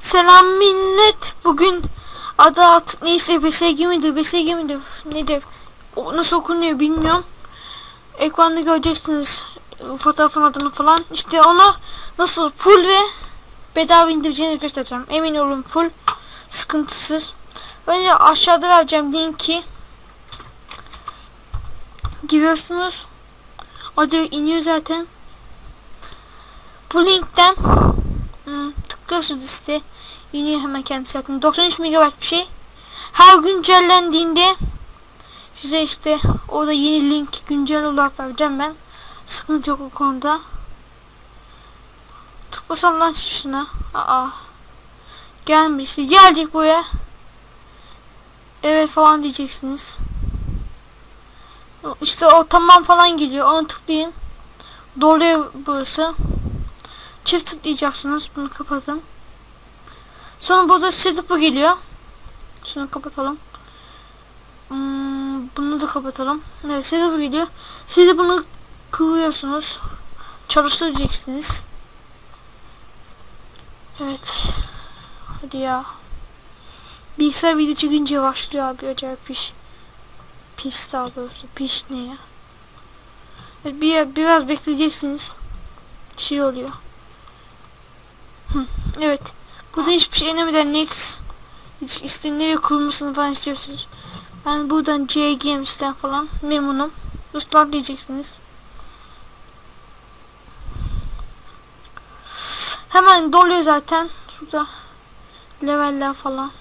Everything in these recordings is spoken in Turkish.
Selam millet. Bugün adı artık neyse BSG midir, BSG midir, nedir? O nasıl okunuyor bilmiyorum. Ekranda göreceksiniz fotoğrafın adını falan. İşte ona nasıl full ve bedava indireceğini göstereceğim. Emin olun full sıkıntısız. Önce aşağıda vereceğim linki. Giriyorsunuz. O iniyor zaten. Bu linkten tıklıyorsunuz işte. iniyor hemen kendisi zaten. 93 MB bir şey. Her güncellendiğinde size işte orada yeni link güncel olarak vereceğim ben. Sıkıntı yok o konuda. Tıklasam lan şuna. Aa. Gelmiş. Gelecek buraya. Evet falan diyeceksiniz. İşte o tamam falan geliyor. Onu tıklayın. Doluyor burası. Çift tıklayacaksınız. Bunu kapatın. Sonra burada setup'ı geliyor. Şunu kapatalım. Hmm, bunu da kapatalım. Evet setup'ı geliyor. Siz bunu kırıyorsunuz. Çalıştıracaksınız. Evet. Hadi ya. Bilgisayar video çekince başlıyor abi acayip piş. Pis daha doğrusu. Piş ne ya? Bir, biraz bekleyeceksiniz. Şey oluyor. Evet. Burada hiçbir şey denemeden next hiç istediğinde kurulmasını falan istiyorsunuz. Ben buradan C Games'ten falan memnunum. Restart diyeceksiniz. Hemen doluyor zaten. Şurada leveller falan.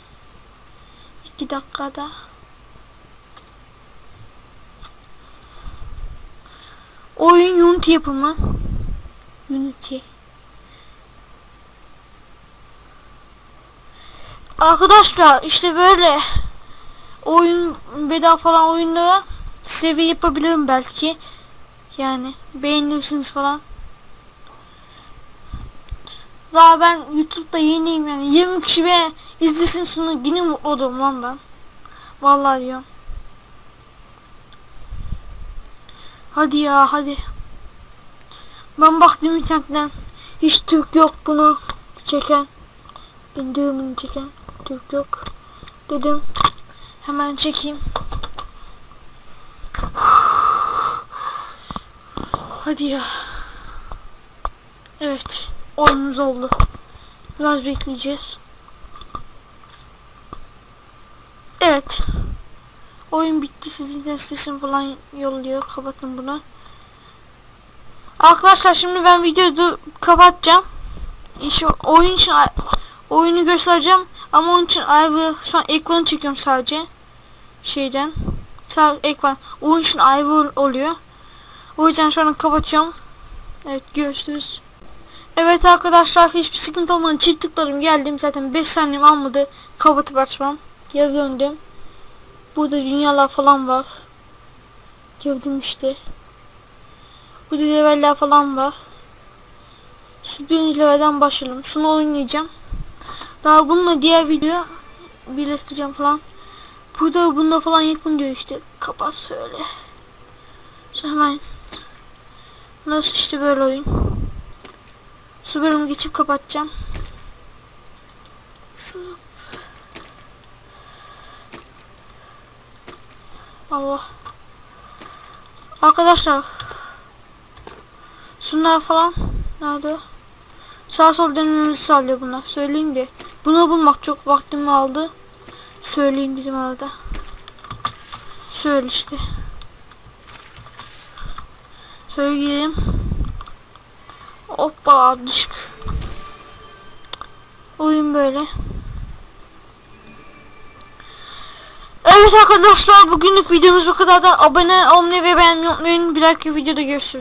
2 dakikada. Oyun Unity yapımı. Unity. Arkadaşlar işte böyle oyun bedava falan oyunlara seviye yapabilirim belki. Yani beğenirsiniz falan. Daha ben YouTube'da yeniyim yani 20 kişi be izlesin sonra yine mutlu olurum lan ben. Vallahi diyorum. Hadi ya hadi. Ben baktım internetten. Hiç Türk yok bunu çeken. İndirimini çeken. Türk yok. Dedim. Hemen çekeyim. Hadi ya. Evet. Oyunumuz oldu. Biraz bekleyeceğiz. Evet. Oyun bitti. Sizin destesini falan yolluyor. Kapatın bunu. Arkadaşlar şimdi ben videoyu kapatacağım. İşte oyun için oyunu göstereceğim. Ama onun için ayrı şu an ekranı çekiyorum sadece. Şeyden. Sadece ekran. Oyun için ayrı oluyor. O yüzden şu an kapatıyorum. Evet görüşürüz. Evet arkadaşlar hiçbir sıkıntı olmadan çift tıkladım geldim zaten 5 saniyem almadı kapatıp açmam. Geri döndüm. Burada dünyalar falan var. Girdim işte. Burada leveller falan var. Şu birinci levelden başlayalım. Şunu oynayacağım. Daha bununla diğer video birleştireceğim falan. Burada bunda falan yakın diyor işte. Kapat söyle. Şu hemen. Nasıl işte böyle oyun. Su bölümü geçip kapatacağım. Su. Allah. Arkadaşlar. Şunlar falan. Nerede? Sağ sol dönmemizi sağlıyor bunlar. Söyleyeyim de. Bunu bulmak çok vaktimi aldı. Söyleyeyim dedim arada. Şöyle işte. Söyleyeyim. Hoppa düşük. Oyun böyle. Evet arkadaşlar bugünlük videomuz bu kadar da abone olmayı ve beğenmeyi unutmayın. Bir dahaki videoda görüşürüz.